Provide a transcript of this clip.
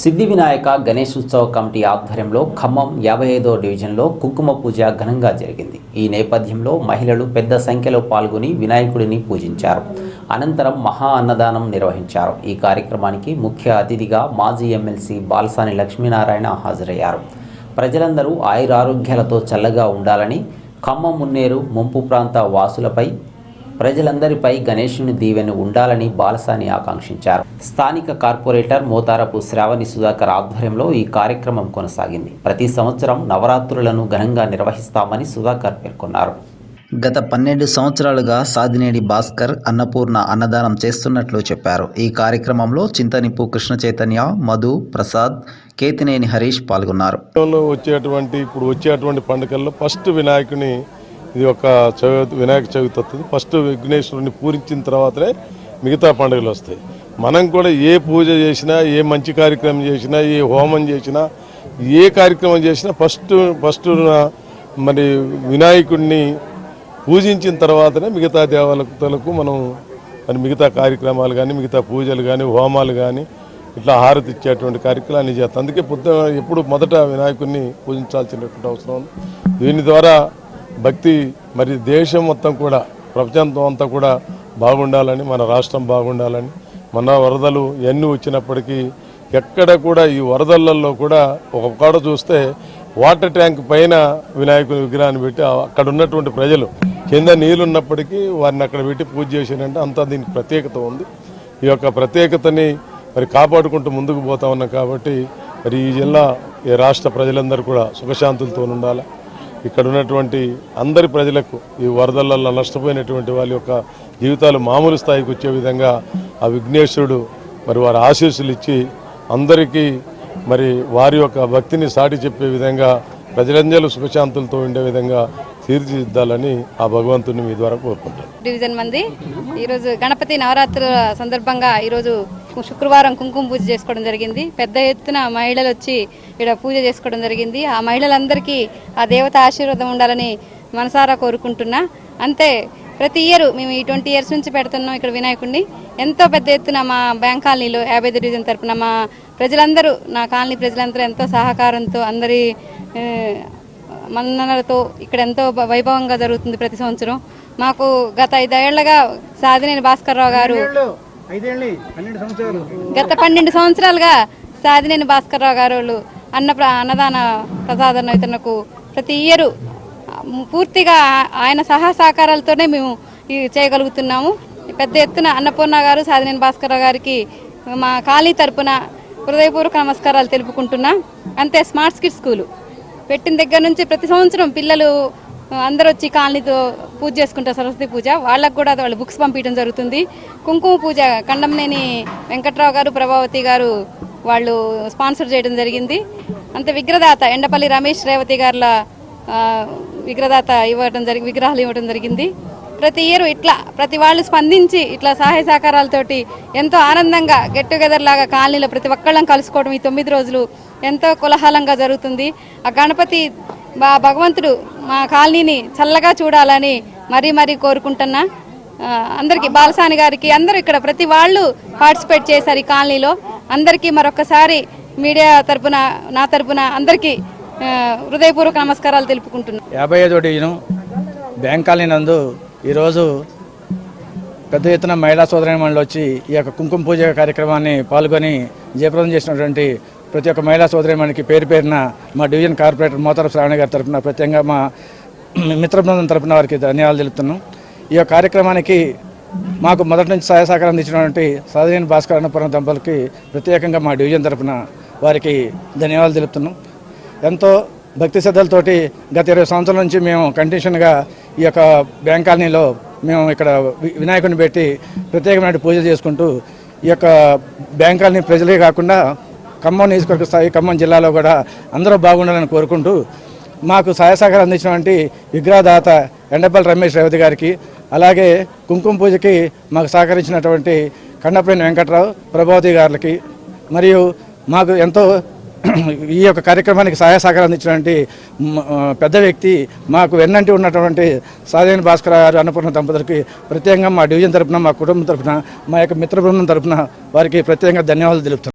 సిద్ధి వినాయక గణేష్ ఉత్సవ కమిటీ ఆధ్వర్యంలో ఖమ్మం యాభై ఐదో డివిజన్లో కుంకుమ పూజ ఘనంగా జరిగింది. ఈ నేపథ్యంలో మహిళలు పెద్ద సంఖ్యలో పాల్గొని వినాయకుడిని పూజించారు. అనంతరం మహా అన్నదానం నిర్వహించారు. ఈ కార్యక్రమానికి ముఖ్య అతిథిగా మాజీ ఎమ్మెల్సీ బాలసాని లక్ష్మీనారాయణ హాజరయ్యారు. ప్రజలందరూ ఆయురారోగ్యాలతో చల్లగా ఉండాలని ఖమ్మం మున్నేరు ముంపు ప్రాంత వాసులపై ప్రజలందరిపై గణేశుని దీవెన ఉండాలని బాలసాని ఆకాంక్షించారు. స్థానిక కార్పొరేటర్ మోతారపు శ్రావణి సుధాకర్ ఆధ్వర్యంలో ఈ కార్యక్రమం కొనసాగింది. ప్రతి సంవత్సరం నవరాత్రులను ఘనంగా నిర్వహిస్తామని సుధాకర్ పేర్కొన్నారు. గత పన్నెండు సంవత్సరాలుగా సాదినేడి భాస్కర్ అన్నపూర్ణ అన్నదానం చేస్తున్నట్లు చెప్పారు. ఈ కార్యక్రమంలో చింతనిప్పు కృష్ణ చైతన్య మధు ప్రసాద్ కేతినేని హరీష్ పాల్గొన్నారు. లో వచ్చేటువంటి ఇప్పుడు వచ్చేటువంటి పండుగల్లో ఫస్ట్ వినాయకుని ఇది ఒక చవితి వినాయక చవితి వస్తుంది. ఫస్ట్ విఘ్నేశ్వరుని పూరించిన తర్వాతనే మిగతా పండుగలు వస్తాయి. మనం కూడా ఏ పూజ చేసినా ఏ మంచి కార్యక్రమం చేసినా ఏ హోమం చేసినా ఏ కార్యక్రమం చేసినా ఫస్ట్ ఫస్ట్ మరి వినాయకుడిని పూజించిన తర్వాతనే మిగతా దేవతలకు మనం మరి మిగతా కార్యక్రమాలు కానీ మిగతా పూజలు కానీ హోమాలు కానీ ఇట్లా హారతి ఇచ్చేటువంటి కార్యక్రమాన్ని చేస్తాం. అందుకే పొద్దున ఎప్పుడు మొదట వినాయకుడిని పూజించాల్సినటువంటి అవసరం ఉంది. దీని ద్వారా భక్తి మరి దేశం మొత్తం కూడా ప్రపంచంతో అంతా కూడా బాగుండాలని మన రాష్ట్రం బాగుండాలని మన వరదలు ఎన్ని వచ్చినప్పటికీ ఎక్కడ కూడా ఈ వరదలలో కూడా ఒక కాడ చూస్తే వాటర్ ట్యాంక్ పైన వినాయకుని విగ్రహాన్ని పెట్టి అక్కడ ఉన్నటువంటి ప్రజలు కింద నీళ్ళు ఉన్నప్పటికీ వారిని అక్కడ పెట్టి పూజ చేశారంటే అంతా దీనికి ప్రత్యేకత ఉంది. ఈ యొక్క ప్రత్యేకతని మరి కాపాడుకుంటూ ముందుకు పోతా ఉన్నాం కాబట్టి మరి ఈ జిల్లా ఈ రాష్ట్ర ప్రజలందరూ కూడా సుఖశాంతులతో ఉండాలి ఇక్కడ ఉన్నటువంటి అందరి ప్రజలకు ఈ వరదలలో నష్టపోయినటువంటి వాళ్ళ యొక్క జీవితాలు మామూలు స్థాయికి వచ్చే విధంగా ఆ విఘ్నేశ్వరుడు మరి వారి ఆశీస్సులు ఇచ్చి అందరికీ మరి వారి యొక్క భక్తిని సాటి చెప్పే విధంగా ప్రజలందరూ సుఖశాంతులతో ఉండే విధంగా తీర్చిదిద్దాలని ఆ భగవంతుని మీ ద్వారా కోరుకుంటాను డివిజన్ మంది ఈరోజు గణపతి నవరాత్రుల సందర్భంగా ఈరోజు శుక్రవారం కుంకుమ పూజ చేసుకోవడం జరిగింది. పెద్ద ఎత్తున మహిళలు వచ్చి ఇక్కడ పూజ చేసుకోవడం జరిగింది. ఆ మహిళలందరికీ ఆ దేవత ఆశీర్వాదం ఉండాలని మనసారా కోరుకుంటున్నా. అంతే ప్రతి ఇయర్ మేము ఈ ట్వంటీ ఇయర్స్ నుంచి పెడుతున్నాం ఇక్కడ వినాయకుడిని ఎంతో పెద్ద ఎత్తున మా బ్యాంక్ కాలనీలో యాభై ఐదు డివిజన్ తరపున మా ప్రజలందరూ నా కాలనీ ప్రజలందరూ ఎంతో సహకారంతో అందరి మన్ననలతో ఇక్కడ ఎంతో వైభవంగా జరుగుతుంది ప్రతి సంవత్సరం. మాకు గత ఐదేళ్ళగా సాధినేని భాస్కర్రావు గారు గత పన్నెండు సంవత్సరాలుగా సాధినేని భాస్కర్రావు గారు వాళ్ళు అన్న అన్నదాన ప్రసాదన ఇతరులకు ప్రతి ఇయరు పూర్తిగా ఆయన సహా సహకారాలతోనే మేము చేయగలుగుతున్నాము. పెద్ద ఎత్తున అన్నపూర్ణ గారు సాధినేని భాస్కర్రావు గారికి మా ఖాళీ తరపున హృదయపూర్వక నమస్కారాలు తెలుపుకుంటున్నా. అంతే స్మార్ట్ స్కిట్ స్కూలు. పెట్టిన దగ్గర నుంచి ప్రతి సంవత్సరం పిల్లలు అందరూ వచ్చి కాలనీతో పూజ చేసుకుంటారు సరస్వతి పూజ. వాళ్ళకు కూడా వాళ్ళు బుక్స్ పంపించడం జరుగుతుంది. కుంకుమ పూజ కండంనేని వెంకట్రావు గారు ప్రభావతి గారు వాళ్ళు స్పాన్సర్ చేయడం జరిగింది. అంతే విగ్రహదాత ఎండపల్లి రమేష్ రేవతి గారుల విగ్రదాత విగ్రహదాత ఇవ్వడం జరిగి విగ్రహాలు ఇవ్వడం జరిగింది. ప్రతి ఇయర్ ఇట్లా ప్రతి వాళ్ళు స్పందించి ఇట్లా సహాయ సహకారాలతోటి ఎంతో ఆనందంగా గెట్ టుగెదర్ లాగా కాలనీలో ప్రతి ఒక్కళ్ళం కలుసుకోవడం ఈ తొమ్మిది రోజులు ఎంతో కులహలంగా జరుగుతుంది. ఆ గణపతి మా భగవంతుడు మా కాలనీని చల్లగా చూడాలని మరీ మరీ కోరుకుంటున్నా. అందరికీ బాలసాని గారికి అందరూ ఇక్కడ ప్రతి వాళ్ళు పార్టిసిపేట్ చేశారు ఈ కాలనీలో. అందరికీ మరొకసారి మీడియా తరపున నా తరపున అందరికీ హృదయపూర్వక నమస్కారాలు తెలుపుకుంటున్నాను యాభై ఐదో డివిజను బ్యాంక్ కాలనీ నందు ఈరోజు పెద్ద ఎత్తున మహిళా సోదరిమణులు వచ్చి ఈ యొక్క కుంకుమ పూజ కార్యక్రమాన్ని పాల్గొని జయప్రదం చేసినటువంటి ప్రతి ఒక్క మహిళా సోదరిమణికి పేరు పేరున మా డివిజన్ కార్పొరేటర్ మోతర శ్రావణ గారి తరఫున ప్రత్యేకంగా మా మిత్ర బృందం తరఫున వారికి ధన్యవాదాలు తెలుపుతున్నాం. ఈ యొక్క కార్యక్రమానికి మాకు మొదటి నుంచి సహాయ సహకారం ఇచ్చినటువంటి సాధనేని భాస్కర్ అన్నపురం దంపతులకి ప్రత్యేకంగా మా డివిజన్ తరఫున వారికి ధన్యవాదాలు తెలుపుతున్నాం. ఎంతో భక్తి శ్రద్ధలతోటి గత ఇరవై సంవత్సరాల నుంచి మేము కంటిన్యూషన్గా ఈ యొక్క బ్యాంక్ కాలనీలో మేము ఇక్కడ వి- పెట్టి ప్రత్యేకమైన పూజలు చేసుకుంటూ ఈ యొక్క బ్యాంక్ కాలనీ ప్రజలే కాకుండా ఖమ్మం నియోజకవర్గ స్థాయి ఖమ్మం జిల్లాలో కూడా అందరూ బాగుండాలని కోరుకుంటూ మాకు సహాయ సహకారం అందించినటువంటి విగ్రహదాత ఎండపల్లి రమేష్ రేవతి గారికి అలాగే కుంకుమ పూజకి మాకు సహకరించినటువంటి కండపల్లి వెంకట్రావు ప్రభావతి గారికి మరియు మాకు ఎంతో ఈ యొక్క కార్యక్రమానికి సహాయ సహకారం అందించినటువంటి పెద్ద వ్యక్తి మాకు వెన్నంటి ఉన్నటువంటి సాధేని భాస్కర్ గారు అన్నపూర్ణ దంపతులకి ప్రత్యేకంగా మా డివిజన్ తరపున మా కుటుంబం తరపున మా యొక్క మిత్ర బృందం తరపున వారికి ప్రత్యేకంగా ధన్యవాదాలు తెలుపుతున్నాను